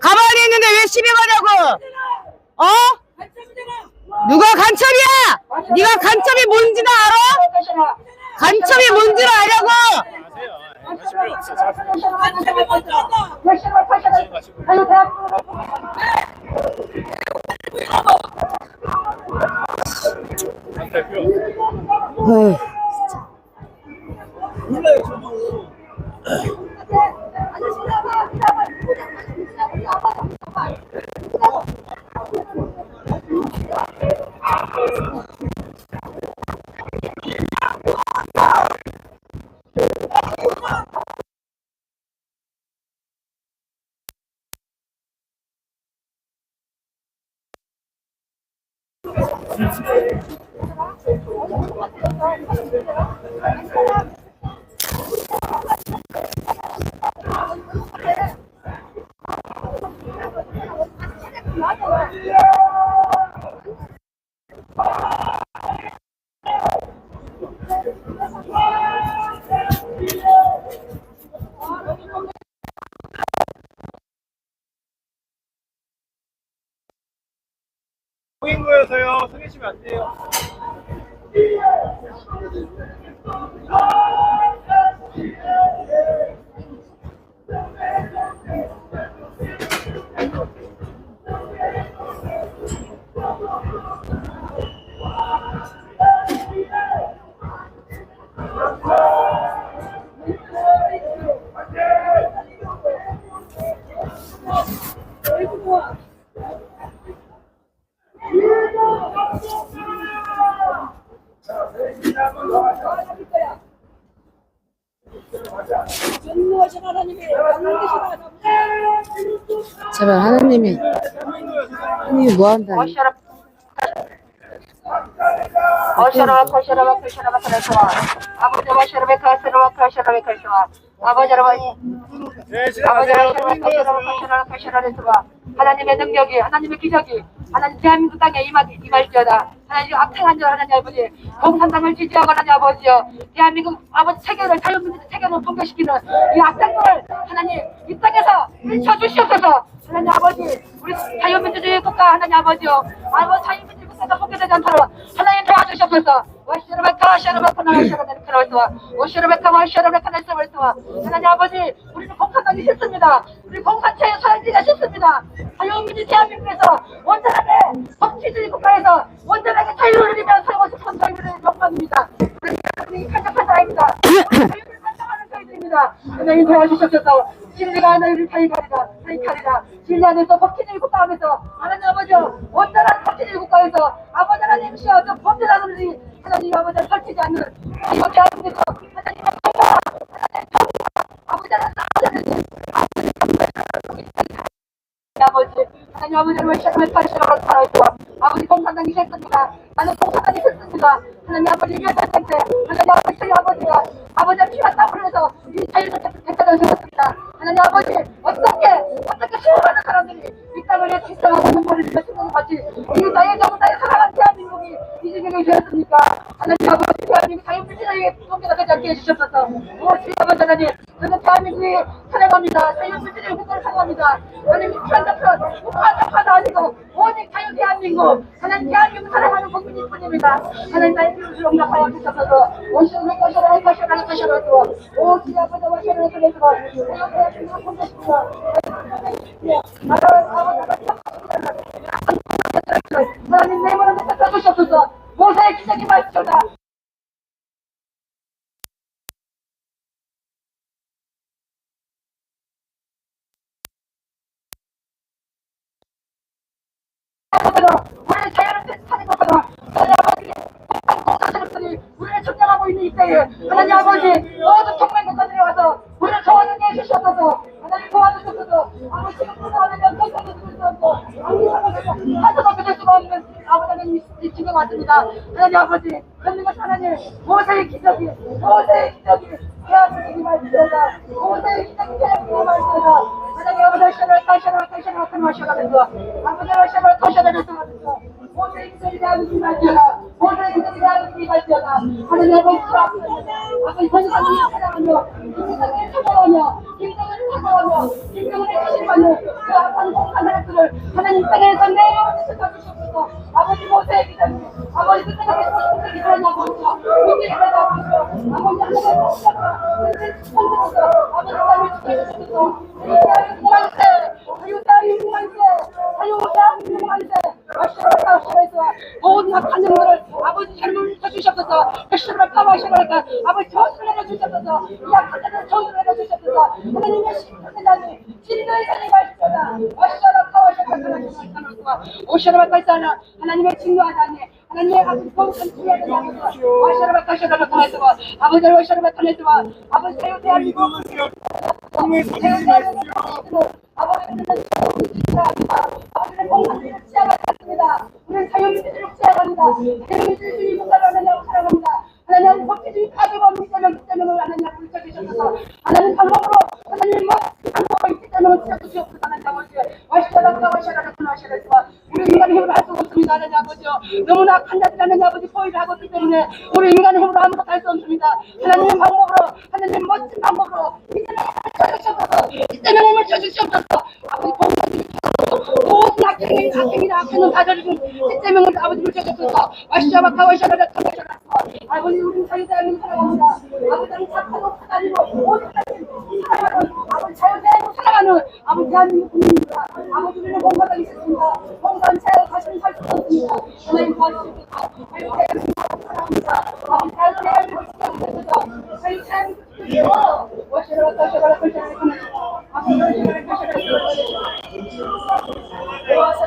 가만히 있는데 왜 시비하냐고 어? 누가 간첩이야? 네가 간첩이 뭔지도 알아? 간첩이 뭔지를 아냐고 어휴, No! 보인 거여서요. 손해시면 안 돼요. 전무하신 하나님이 강림되신 하나님 제발 하나님이 하나님이 뭐 한다니 어셔라 커셔라 커셔라 커셔라 아버지 와셔라 베카스라 커셔라 베카스라 아버지 여러분 네, 아버지 커셔라 커셔라 베스와 하나님의 능력이 하나님의 기적이 하나님 대한민국 땅에 임하, 임할지어다. 하나님 앞장한 자 하나님 아버지 공산당을 지지하고 하나님 아버지여 대한민국 아버지 세계를 자유민주 세계를 통과시키는 이 악당들을 하나님 이 땅에서 밀쳐 주시옵소서. 하나님 아버지 우리 자유민주주의 국가 하나님 아버지여 아버지 자유민주주의 국가가 포기되지 않도록 하나님 와시르베카 와시르베카 와시르베카 와시르베카 와시르베카 와시르베카 와시르베카 하나님 아버지 우리는 공산당이 싫습니다 우리 공산체의 소란지가 싫습니다 자유민주 대한민국에서 온전하게 법치주의 국가에서 온전하게 자유를 누리며 살고 싶은 저희들의 욕망입니다 우리 탄력한 자입니다 저희들입니다. 하나님 도와주시옵소서. 진리가 하나님을 타이카리다. 타이카리다. 진리 안에서 법치주의 국가 안에서 하나님 아버지 온전한 법치주의 국가에서 아버지 하나님 시여 저 범죄자들이 하나님 아버지를 설치지 않는 이 대한민국에서 하나님 하나님 아버지 하나님 아버지 하나님 아버지를 왜 시험을 파시라고 살아있고 아버지 공산당이 싫습니다. 나는 공산당이 싫습니다. 하나님 아버지 위원장 때 하나님 아버지 저희 아버지가 아버지의 피와 땀을 흘려서 세웠습니다. 하나님 아버지 어떻게 어떻게 수많은 사람들이 이 땅을 위해 지성하고 눈물을 흘려 죽는 것이 이 나의 너무 나의 사랑하는 대한민국이 이 지경이 되었습니까? 하나님 아버지 대한민국 자유민주주의 통계가 되지 않게 해주셨소서 무엇이 아버지 하나님 저는 대한민국이 사랑합니다. 자유민주주의 국가를 사랑합니다. 하나님 편잡한 우파 잡파도 아니고 오직 자유 대한민국 하나님 대한민국 사랑하는 국민일 뿐입니다 하나님 나의 이름을 용납하여 주셔서 오시는 내 것이라 내 것이라 내 것이라 오 기아 아버지 오시는 내 것이라 내 대한민국 본대십니다 하나님 내 몸을 뺏어주셨소서 모세의 기적이 말지어다 것으로 우리를 자유롭게 사는 것으로 하나님 아버지 공산주의들이 우리를 점령하고 있는 이때에 하나님 아버지 모든 동맹 국가들이 와서 우리를 도와주게 해주셨소서. 하나님 도와주셨소서. 아버지 하나님 선생님 믿을 수 없고 하나도 믿을 수가 없는 아버지는 이 지금 왔습니다. 하나님 아버지 그런 것 하나님 모세의 기적이 모세의 기적이 대한민국이 말씀하다 모세의 기적이 대한민국이 말씀하다 하나님 아버지 시험을 다시로 다시로 큰 마셔가면서 아버지 시험을 터셔내면서 모세의 기적이 대한민국이 말씀하다 모세의 기적이 대한민국이 말씀하다 하나님 아버지 아버지 번성하며 사랑하며 김정을 찾아오며 김정을 하며 인정을 해주시면은 그 악한 공산들을 하나님 땅에서 내어내서 잡으시옵소서 아버지 모세의 기다림 아버지 그 땅에 소식을 기다렸냐고 하죠 문제를 하죠 아버지 하나님의 공산을 선택해서 아버지 땅을 지켜주셔서 하나님 공만세 하나님 공만세 하나님 공만세 아시라에서 모든 악 한 영들을 아버지 잘못 쳐주셨소서 백신을 까마시라니까 아버지 저수를 내려주셨소서 이 악한 자들 저수를 내려주셨소서 하나님의 신부들이 진노의 산에 가시잖아 아시라라 까마시라니까 오시라라 까시잖아 하나님의 진노하다니 하나님의 아버지 공산 주야를 나면서 아시라라 까시라라 통해서 아버지를 오시라라 통해서 아버지 대우 대한민국 아버지는 아버지는 공산주의를 취하겠습니다. 우리는 자유민주주의를 취 하갑니다. 자유민주주의 국가를 하나님을 사랑합니다. 하나님 법치주의 가지고 미자명 기자명을 하나님 불켜주셔서 하나님 방법으로 하나님 뭐 방법을 기자명을 지어주시옵소서 하나님 아버지 와시라가 와시라가 와시라가 우리 인간의 힘으로 할 수 없습니다 하나님 아버지 너무나 자들 하나님 아버지 포위를 하고 있기 때문에 우리 인간의 힘으로 아무것도 할 수 없습니다 하나님 방법으로 하나님 멋진 방법으로 기자명을 쳐주시옵소서 기자명을 쳐주시옵소서 아버지 악행은 다 저리고 십자명을 아버지 물려주셔서 와시자마카 와시자마카 와시자마카 아버지 우리 자유 대한민국 사랑합니다 아버지는 착하고 사다리고 사람을 사랑하는 아버지 자유 대한민국 사랑하는 아버지 대한민국 국민입니다 아버지 우리는 공산당이 있습니다 공산 자유 다시는 살수 없습니다 하나님 도와주시옵소서 자유 대한민국 사랑합니다 아버지 자유 대한민국 지켜주셔서 자유 대한민국 지켜주셔서 와시자마카 와시자마카 와시자마카 아버지 와시자마카 와시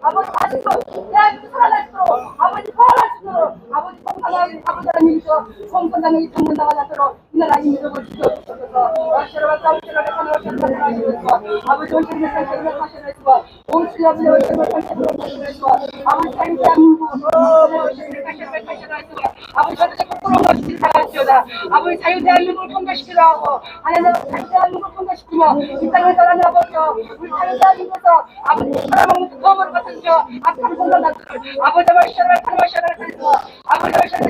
আমি 미친놈아! 아버지 대한민국 아버지 아버지 공산당이 아버지라는 일이죠 공산당이 정문당하도록 이 하나하시라를 하시면서 아버지 하시면서 온수리 아버지 아버지 자유 대한민국 원신을 살펴보는 하시면서 아버지 아버지 하고 하나님 통과시키며 이 땅을 우리 자유 대한민국에서 아버지 살아먹는 악한 시절을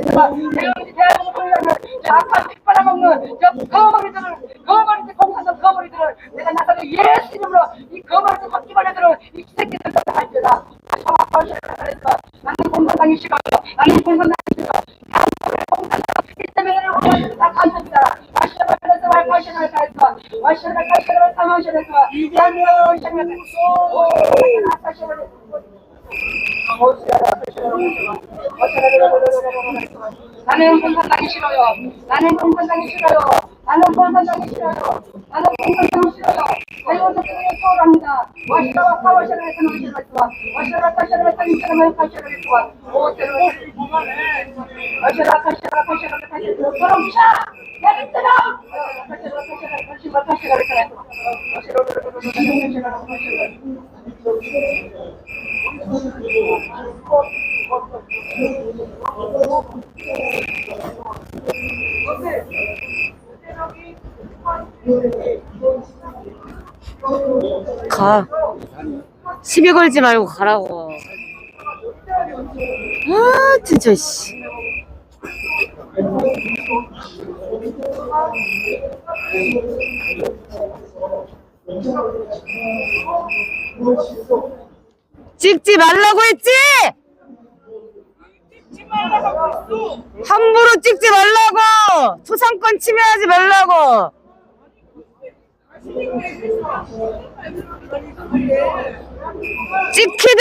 살펴 대한민국 대한민국을 위하는 저 악한 피 빨아먹는 저 거머리들을 거머리들 공산당 거머리들을 내가 나서는 예수 이름으로 이 거머리들 바퀴벌레들을 이 새끼들 다 할지다 나는 공산당이 싫어요 나는 공산당이 싫어 이때문에 다 간섭이다 와시라가 그래서 와시라가 그래서 와시라가 와시라가 사마시라가 이자면 무서워 나는 공산당이 싫어요. 나는 공산당이 싫어요. 나는 가. 시비 걸지 말고 가라고. 아, 진짜, 씨. 찍지 말라고 했지? 함부로 찍지 말라고! 초상권 침해하지 말라고! 찍히든